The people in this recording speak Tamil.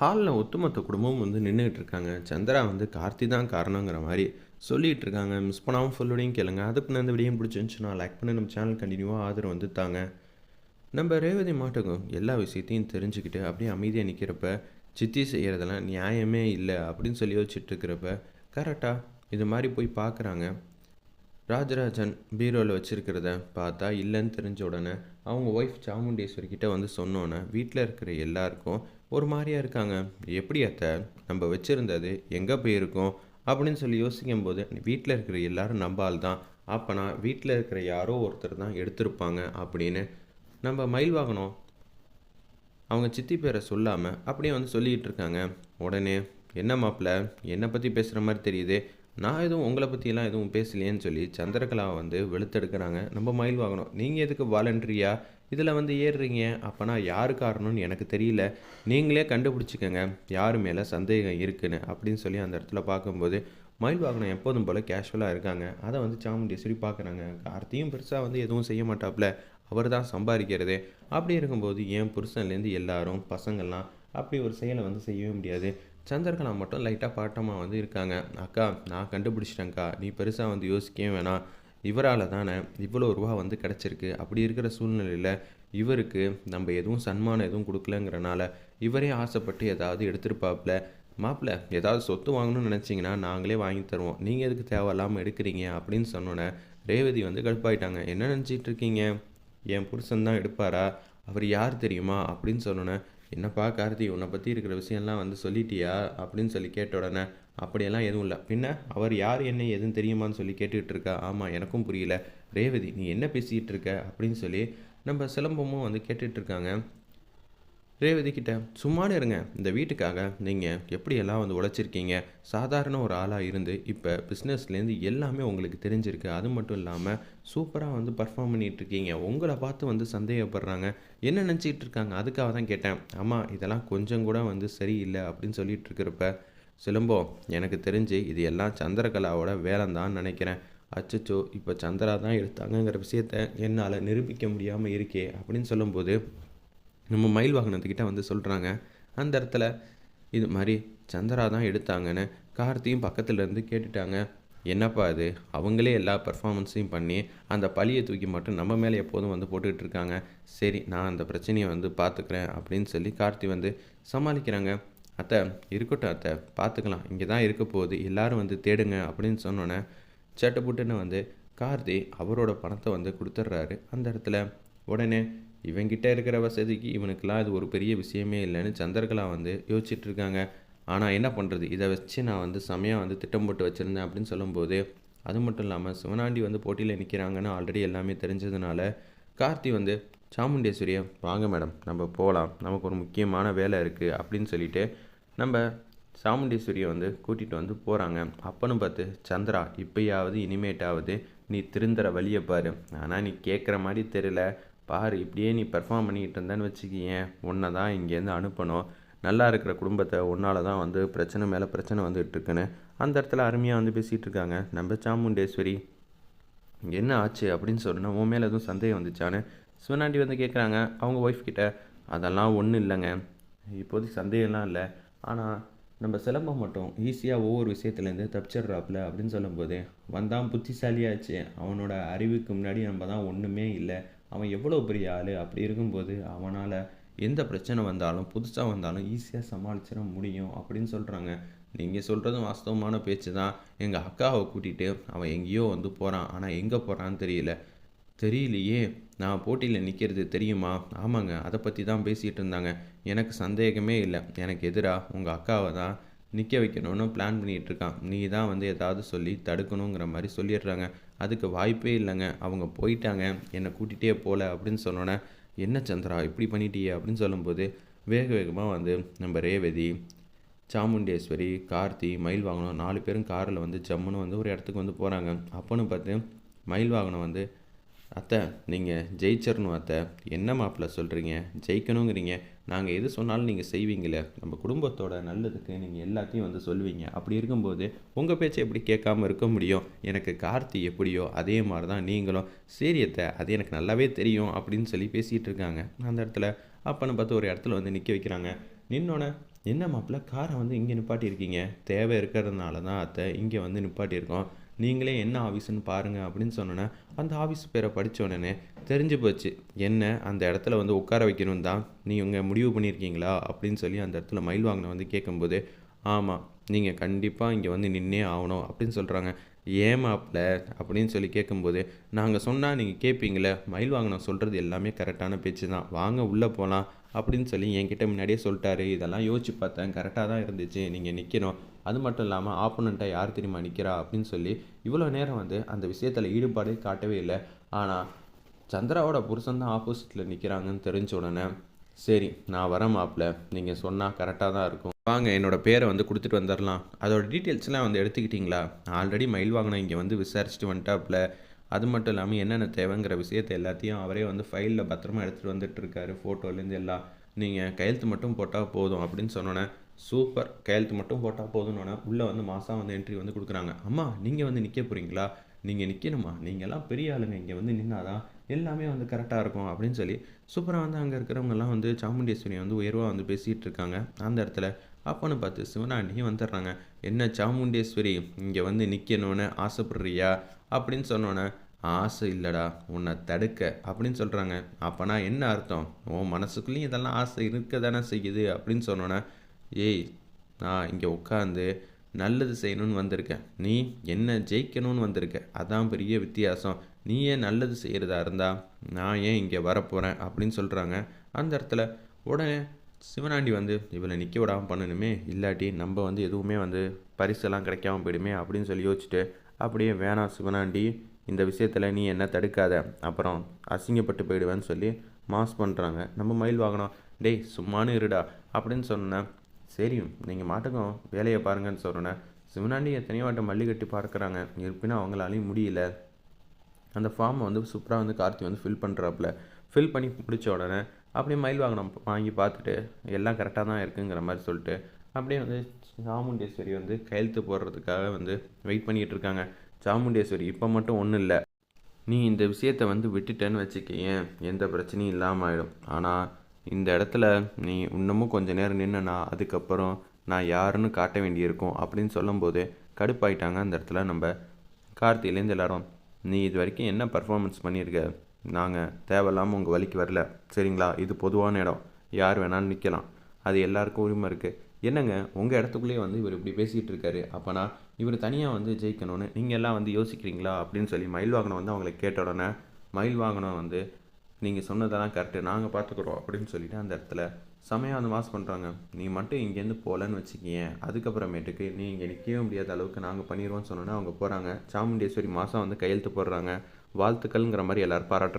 ஹாலில் ஒட்டுமொத்த குடும்பமும் வந்து நின்றுக்கிட்டு இருக்காங்க சந்திரா வந்து கார்த்தி தான் காரணங்கிற மாதிரி சொல்லிகிட்டு இருக்காங்க மிஸ் பண்ணாமல் ஃபுல்லோடையும் கேளுங்க. அதுக்கு நான் இந்த வீடியோ பிடிச்சிருந்துச்சுன்னா லைக் பண்ணி. நம்ம சேனல் கண்டினியூவாக ஆதரவு வந்து தாங்க நம்ம ரேவதி மாட்டுக்கும் எல்லா விஷயத்தையும் தெரிஞ்சுக்கிட்டு அப்படியே அமைதியாக நிற்கிறப்ப சித்தி செய்கிறதெல்லாம் நியாயமே இல்லை அப்படின்னு சொல்லி யோசிச்சுட்டு இருக்கிறப்ப கரெக்டாக இது மாதிரி போய் பார்க்குறாங்க. ராஜராஜன் பீரோவில் வச்சுருக்கிறத பார்த்தா இல்லைன்னு தெரிஞ்ச உடனே அவங்க ஒய்ஃப் சாமுண்டேஸ்வரி கிட்டே வந்து சொன்னோன்னே வீட்டில் இருக்கிற எல்லாருக்கும் ஒரு மாதிரியா இருக்காங்க. எப்படி அத்தை? நம்ம வச்சுருந்தது எங்கே போயிருக்கோம்? அப்படின்னு சொல்லி யோசிக்கும் போது வீட்டில் இருக்கிற எல்லாரும் நம்பால் தான். அப்போனா வீட்டில் இருக்கிற யாரோ ஒருத்தர் தான் எடுத்திருப்பாங்க அப்படின்னு நம்ம மயில் வாகனம். அவங்க சித்தி பேரை சொல்லாமல் அப்படியே வந்து சொல்லிக்கிட்டு இருக்காங்க. உடனே என்ன மாப்பிள்ள என்னை பற்றி பேசுகிற மாதிரி தெரியுது. நான் எதுவும் உங்களை பற்றியெல்லாம் எதுவும் பேசலையேன்னு சொல்லி சந்திரகலா வந்து வெளுத்தெடுக்கிறாங்க நம்ம மயில் வாங்கணும் நீங்கள் எதுக்கு வாலண்டரியாக இதில் வந்து ஏறுறீங்க. அப்போனா யார் காரணம்னு எனக்கு தெரியல. நீங்களே கண்டுபிடிச்சிக்கங்க. யார் மேலே சந்தேகம் இருக்குன்னு அப்படின்னு சொல்லி அந்த இடத்துல பார்க்கும்போது மயில் வாகனம் எப்போதும் போல் கேஷுவலாக இருக்காங்க. அதை வந்து சாமுண்டீஸ்வரி பார்க்குறாங்க. கார்த்தியும் பெருசாக வந்து எதுவும் செய்ய மாட்டாப்புல அவர் தான் சம்பாதிக்கிறது. அப்படி இருக்கும்போது என் புருஷன்லேருந்து எல்லாரும் பசங்கள்லாம் அப்படி ஒரு செயலை வந்து செய்யவே முடியாது. சந்திரகலா மட்டும் லைட்டாக பாட்டமாக வந்து இருக்காங்க. அக்கா நான் கண்டுபிடிச்சிட்டேங்க்கா நீ பெருசாக வந்து யோசிக்கவே வேணாம். இவரால் தானே இவ்வளோ ரூபா வந்து கிடச்சிருக்கு. அப்படி இருக்கிற சூழ்நிலையில் இவருக்கு நம்ம எதுவும் சன்மானம் எதுவும் கொடுக்கலங்கிறனால இவரே ஆசைப்பட்டு ஏதாவது எடுத்திருப்பாப்புல மாப்பிள்ள ஏதாவது சொத்து வாங்கணும்னு நினச்சிங்கன்னா நாங்களே வாங்கி தருவோம். நீங்கள் எதுக்கு தேவையில்லாமல் எடுக்கிறீங்க அப்படின்னு சொன்னோன்னே ரேவதி வந்து கடுப்பாயிட்டாங்க. என்ன நினச்சிட்டு இருக்கீங்க? என் புருஷன் தான் எடுப்பாரா? அவர் யார் தெரியுமா? அப்படின்னு சொன்னோன்னே என்னப்பா கார்த்தி உன்னை பற்றி இருக்கிற விஷயம்லாம் வந்து சொல்லிட்டியா? அப்படின்னு சொல்லி கேட்ட உடனே அப்படியெல்லாம் எதுவும் இல்லை. பின்ன அவர் யார் என்ன எதுவும் தெரியுமான்னு சொல்லி கேட்டுக்கிட்டு இருக்கா? ஆமாம் எனக்கும் புரியல. ரேவதி நீ என்ன பேசிக்கிட்டு இருக்க? அப்படின்னு சொல்லி நம்ம சிலம்பமும் வந்து கேட்டுட்ருக்காங்க ரேவதி கிட்ட சும்மானே இருங்க. இந்த வீட்டுக்காக நீங்கள் எப்படியெல்லாம் வந்து உழைச்சிருக்கீங்க? சாதாரண ஒரு ஆளாக இருந்து இப்போ பிஸ்னஸ்லேருந்து எல்லாமே உங்களுக்கு தெரிஞ்சிருக்கு. அது மட்டும் இல்லாமல் சூப்பராக வந்து பர்ஃபார்ம் பண்ணிகிட்டு இருக்கீங்க உங்களை பார்த்து வந்து சந்தேகப்படுறாங்க. என்ன நினச்சிக்கிட்டு இருக்காங்க அதுக்காக தான் கேட்டேன். ஆமாம் இதெல்லாம் கொஞ்சம் கூட வந்து சரியில்லை அப்படின்னு சொல்லிட்டு இருக்கிறப்ப சிலம்போ எனக்கு தெரிஞ்சு இது எல்லாம் சந்திரகலாவோட வேலை தான் நினைக்கிறேன். அச்சச்சோ இப்போ சந்திரா தான் எடுத்தாங்கங்கிற விஷயத்த என்னால் நிரூபிக்க முடியாமல் இருக்கே அப்படின்னு சொல்லும்போது நம்ம மயில் வாகனத்துக்கிட்ட வந்து சொல்கிறாங்க அந்த இடத்துல இது மாதிரி சந்திரா தான் எடுத்தாங்கன்னு கார்த்தியும் பக்கத்தில் இருந்து கேட்டுட்டாங்க. என்னப்பா அது அவங்களே எல்லா பர்ஃபாமன்ஸையும் பண்ணி அந்த பழியை தூக்கி மட்டும் நம்ம மேலே எப்போதும் வந்து போட்டுக்கிட்டு இருக்காங்க. சரி நான் அந்த பிரச்சனையை வந்து பார்த்துக்கிறேன் அப்படின்னு சொல்லி கார்த்தி வந்து சமாளிக்கிறாங்க. அத்தை இருக்கட்டும் அத்தை பார்த்துக்கலாம் இங்கே தான் இருக்க போகுது. எல்லோரும் வந்து தேடுங்க அப்படின்னு சொன்னோன்னே சட்டப்புட்டுன்னு வந்து கார்த்தி அவரோட பணத்தை வந்து கொடுத்துட்றாரு. அந்த இடத்துல உடனே இவங்கிட்ட இருக்கிற வசதிக்கு இவனுக்கெல்லாம் இது ஒரு பெரிய விஷயமே இல்லைன்னு சந்திரகலா வந்து யோசிச்சுட்டு இருக்காங்க ஆனால் என்ன பண்ணுறது இதை வச்சு நான் வந்து செமையாக வந்து திட்டம் போட்டு வச்சுருந்தேன் அப்படின்னு சொல்லும்போது அது மட்டும் இல்லாமல் சிவனாண்டி வந்து போட்டியில் நிற்கிறாங்கன்னு ஆல்ரெடி எல்லாமே தெரிஞ்சதுனால கார்த்தி வந்து சாமுண்டேஸ்வரியை வாங்க மேடம் நம்ம போகலாம் நமக்கு ஒரு முக்கியமான வேலை இருக்குது அப்படின்னு சொல்லிட்டு நம்ம சாமுண்டேஸ்வரியை வந்து கூட்டிகிட்டு வந்து போகிறாங்க அப்பன்னு பார்த்து சந்திரா இப்பயாவது இனிமேட்டாவது நீ திருந்துற வழியை பாரு. ஆனால் நீ கேட்குற மாதிரி தெரியல. பாரு இப்படியே நீ பெர்ஃபார்ம் பண்ணிக்கிட்டு இருந்தேன்னு வச்சுக்கியேன். உன்னை தான் இங்கேருந்து அனுப்பணும். நல்லா இருக்கிற குடும்பத்தை உன்னால தான் வந்து பிரச்சனை மேலே பிரச்சனை வந்துகிட்டு இருக்குன்னு அந்த இடத்துல அருமையாக வந்து பேசிகிட்டு இருக்காங்க. நம்ம சாமுண்டேஸ்வரி. என்ன ஆச்சு அப்படின்னு சொன்னால் உன் மேலே எதுவும் சந்தேகம் வந்துச்சான்னு சிவனாண்டி வந்து கேட்குறாங்க அவங்க ஒய்ஃப் கிட்ட அதெல்லாம் ஒன்றும் இல்லைங்க. இப்போதைக்கு சந்தேகம்லாம் இல்லை. ஆனால் நம்ம சிலம்பம் மட்டும் ஈஸியாக ஒவ்வொரு விஷயத்துலேருந்து தப்பிச்சிடுறாப்புல அப்படின்னு சொல்லும்போது வந்தான் புத்திசாலியாச்சு. அவனோட அறிவுக்கு முன்னாடி நம்ம தான் ஒன்றுமே இல்லை. அவன் எவ்வளோ பெரிய ஆள்? அப்படி இருக்கும்போது அவனால் எந்த பிரச்சனை வந்தாலும் புதுசாக வந்தாலும் ஈஸியாக சமாளிச்சிட முடியும் அப்படின்னு சொல்கிறாங்க நீங்கள் சொல்கிறதும் வாஸ்தவமான பேச்சு தான் எங்கள் அக்காவை கூட்டிகிட்டு அவன் எங்கேயோ வந்து போகிறான் ஆனால் எங்கே போகிறான்னு தெரியல. தெரியலையே. நான் போட்டியில் நிற்கிறது தெரியுமா? ஆமாங்க. அதை பற்றி தான் பேசிகிட்டு இருந்தாங்க. எனக்கு சந்தேகமே இல்லை. எனக்கு எதிராக உங்கள் அக்காவை தான் நிற்க வைக்கணும்னு பிளான் பண்ணிகிட்டு இருக்கான் நீ தான் வந்து ஏதாவது சொல்லி தடுக்கணுங்கிற மாதிரி சொல்லிடுறாங்க. அதுக்கு வாய்ப்பே இல்லைங்க. அவங்க போயிட்டாங்க. என்னை கூட்டிகிட்டே போகல அப்படின்னு சொன்னோன்னே என்ன சந்திரா இப்படி பண்ணிட்டியே? அப்படின்னு சொல்லும்போது வேக வேகமாக வந்து நம்ம ரேவதி சாமுண்டேஸ்வரி கார்த்தி மயில் வாகனம் நாலு பேரும் காரில் வந்து ஜம்முன்னு வந்து ஒரு இடத்துக்கு வந்து போகிறாங்க அப்போன்னு பார்த்து மயில் வாகனம் வந்து அத்தை நீங்கள் ஜெயிச்சிடணும் அத்தை. என்ன மாப்பிள்ள சொல்கிறீங்க ஜெயிக்கணுங்கிறீங்க. நாங்கள் எது சொன்னாலும் நீங்கள் செய்வீங்களே நம்ம குடும்பத்தோட நல்லதுக்கு நீங்கள் எல்லாத்தையும் வந்து சொல்லுவீங்க. அப்படி இருக்கும்போது உங்கள் பேச்சை எப்படி கேட்காம இருக்க முடியும்? எனக்கு கார்த்தி எப்படியோ அதே மாதிரி தான் நீங்களும். சரி அத்தை அது எனக்கு நல்லாவே தெரியும் அப்படின்னு சொல்லி பேசிகிட்டு இருக்காங்க. அந்த இடத்துல அப்பன்னு பார்த்து ஒரு இடத்துல வந்து நிற்க வைக்கிறாங்க. நின்னோடனே என்ன மாப்பிள்ள காரை வந்து இங்கே நிப்பாட்டியிருக்கீங்க? தேவை இருக்கிறதுனால தான் அத்தை இங்கே வந்து நிப்பாட்டியிருக்கோம். நீங்களே என்ன ஆஃபீஸ்னு பாருங்கள் அப்படின்னு சொன்னோன்னே அந்த ஆஃபீஸ் பேரை படிச்ச உடனே தெரிஞ்சு போச்சு. என்ன அந்த இடத்துல வந்து உட்கார வைக்கணும் தான் நீங்கள் முடிவு பண்ணியிருக்கீங்களா? அப்படின்னு சொல்லி அந்த இடத்துல மயில் வாங்கின வந்து கேட்கும்போது ஆமாம் நீங்கள் கண்டிப்பாக இங்கே வந்து நின்னே ஆகணும் அப்படின்னு சொல்கிறாங்க ஏன் அப்படின்னு சொல்லி கேட்கும்போது நாங்கள் சொன்னால் நீங்கள் கேட்பீங்களே மயில் வாங்கின சொல்கிறது எல்லாமே கரெக்டான பேச்சு தான். வாங்க உள்ளே போகலாம் அப்படின்னு சொல்லி என்கிட்ட முன்னாடியே சொல்லிட்டாரு. இதெல்லாம் யோசிச்சு பார்த்தேன். கரெக்டாக தான் இருந்துச்சு. நீங்கள் நிற்கணும் அது மட்டும் இல்லாமல் ஆப்போனண்ட்டாக யார் தெரியுமா நிற்கிறா அப்படின்னு சொல்லி இவ்வளோ நேரம் வந்து அந்த விஷயத்தில் ஈடுபாடே காட்டவே இல்லை. ஆனால் சந்திராவோட புருஷன் தான் ஆப்போசிட்டில் நிற்கிறாங்கன்னு தெரிஞ்ச உடனே சரி நான் வரேன் மாப்பிள்ள. நீங்கள் சொன்னால் கரெக்டாக தான் இருக்கும். வாங்க என்னோட பேரை வந்து கொடுத்துட்டு வந்துடலாம் அதோட டீட்டெயில்ஸ்லாம் வந்து எடுத்துக்கிட்டிங்களா? ஆல்ரெடி மயில் வாங்கின இங்கே வந்து விசாரிச்சுட்டு வந்துட்டாப்புல அது மட்டும் இல்லாமல் என்னென்ன தேவைங்கிற விஷயத்தை எல்லாத்தையும் அவரே வந்து ஃபைலில் பத்திரமா எடுத்துகிட்டு வந்துட்டு இருக்காரு ஃபோட்டோலேருந்து எல்லாம். நீங்கள் கையெழுத்து மட்டும் போட்டால் போதும் அப்படின்னு சொன்னோன்னே சூப்பர் கையெழுத்து மட்டும் போட்டால் போதும்னோடனே உள்ளே வந்து மாதம் வந்து என்ட்ரி வந்து கொடுக்குறாங்க. அம்மா நீங்கள் வந்து நிற்க போகிறீங்களா நீங்கள் நிற்கணுமா நீங்கள்லாம் பெரிய ஆளுங்க. இங்கே வந்து நின்னாதான் எல்லாமே வந்து கரெக்டாக இருக்கும் அப்படின்னு சொல்லி சூப்பராக வந்து அங்கே இருக்கிறவங்கெல்லாம் வந்து சாமுண்டேஸ்வரியை வந்து உயர்வாக வந்து பேசிகிட்டு இருக்காங்க. அந்த இடத்துல அப்போன்னு பார்த்து சிவனாண்டியும் வந்துடுறாங்க. என்ன சாமுண்டேஸ்வரி இங்கே வந்து நிற்கணும்னு ஆசைப்படுறியா? அப்படின்னு சொன்னோன்னே ஆசை இல்லைடா உன்னை தடுக்க அப்படின்னு சொல்கிறாங்க அப்போனா என்ன அர்த்தம்? உன் மனசுக்குள்ளேயும் இதெல்லாம் ஆசை இருக்க தானே செய்யுது? அப்படின்னு சொன்னோன்னே ஏய் நான் இங்கே உட்காந்து நல்லது செய்யணும்னு வந்திருக்கேன். நீ என்ன ஜெயிக்கணும்னு வந்திருக்க? அதான் பெரிய வித்தியாசம். நீ ஏன் நல்லது செய்கிறதா இருந்தால் நான் ஏன் இங்கே வரப்போகிறேன் அப்படின்னு சொல்கிறாங்க அந்த இடத்துல உடனே சிவனாண்டி வந்து இவளை நிற்க விடாமல் பண்ணணுமே இல்லாட்டி நம்ம வந்து எதுவுமே வந்து பரிசெல்லாம் கிடைக்காம போயிடுமே அப்படின்னு சொல்லி யோசிச்சுட்டு அப்படியே வேணாம் சிவனாண்டி இந்த விஷயத்தில் நீ என்ன தடுக்காத. அப்புறம் அசிங்கப்பட்டு போயிடுவேன்னு சொல்லி மாஸ் பண்ணுறாங்க நம்ம மயில் வாங்கினோம் டேய் சும்மானு இருடா அப்படின்னு சொன்னேன். சரி நீங்கள் மாட்டுக்கும் வேலையை பாருங்கன்னு சொல்கிறேன் சிவனாண்டி எத்தனையோ வாட்டம் மல்லி கட்டி பார்க்குறாங்க. இருப்பினும் அவங்களாலையும் முடியல. அந்த ஃபார்மை வந்து சூப்பராக வந்து கார்த்தி வந்து ஃபில் பண்ணுறாப்புல ஃபில் பண்ணி பிடிச்ச உடனே அப்படியே மயில் வாங்கினோம் வாங்கி பார்த்துட்டு எல்லாம் கரெக்டாக தான் இருக்குங்கிற மாதிரி சொல்லிட்டு அப்படியே வந்து சாமுண்டேஸ்வரி வந்து கையெழுத்து போடுறதுக்காக வந்து வெயிட் பண்ணிகிட்டு இருக்காங்க. சாமுண்டேஸ்வரி இப்போ மட்டும் ஒன்றும் இல்லை. நீ இந்த விஷயத்தை வந்து விட்டுட்டேன்னு வச்சுக்கேன் எந்த பிரச்சனையும் இல்லாமல் ஆகிடும் ஆனால் இந்த இடத்துல நீ இன்னமும் கொஞ்ச நேரம் நின்னனா அதுக்கப்புறம் நான் யாருன்னு காட்ட வேண்டியிருக்கும் அப்படின்னு சொல்லும்போது கடுப்பாயிட்டாங்க அந்த இடத்துல நம்ம கார்த்திலேருந்து எல்லாரும் நீ இது வரைக்கும் என்ன பர்ஃபார்மன்ஸ் பண்ணியிருக்க? நாங்கள் தேவையில்லாமல் உங்கள் வழிக்கு வரல. சரிங்களா? இது பொதுவான இடம். யார் வேணாலும் நிற்கலாம் அது எல்லாருக்கும் உரிமை இருக்குது என்னங்க உங்கள் இடத்துக்குள்ளேயே வந்து இவர் இப்படி பேசிகிட்டு இருக்காரு. அப்போனா இவர் தனியாக வந்து ஜெயிக்கணும்னு நீங்கள் எல்லாம் வந்து யோசிக்கிறீங்களா? அப்படின்னு சொல்லி மயில் வாகனம் வந்து அவங்களை கேட்ட உடனே மயில் வாகனம் வந்து நீங்கள் சொன்னதெல்லாம் கரெக்டு நாங்கள் பார்த்துக்குறோம் அப்படின்னு சொல்லிட்டு அந்த இடத்துல செமையாக வந்து மாஸ் பண்ணுறாங்க நீ மட்டும் இங்கேருந்து போகலன்னு வச்சுக்கிங்க அதுக்கப்புறமேட்டுக்கு நீ இங்கே நிற்கவே முடியாத அளவுக்கு நாங்கள் பண்ணிடுவோம்னு சொன்னோன்னே அவங்க போகிறாங்க சாமுண்டேஸ்வரி மாதம் வந்து கையெழுத்து போடுறாங்க. வாழ்த்துக்கள்ங்கிற மாதிரி எல்லோரும் பாராட்டுறாங்க.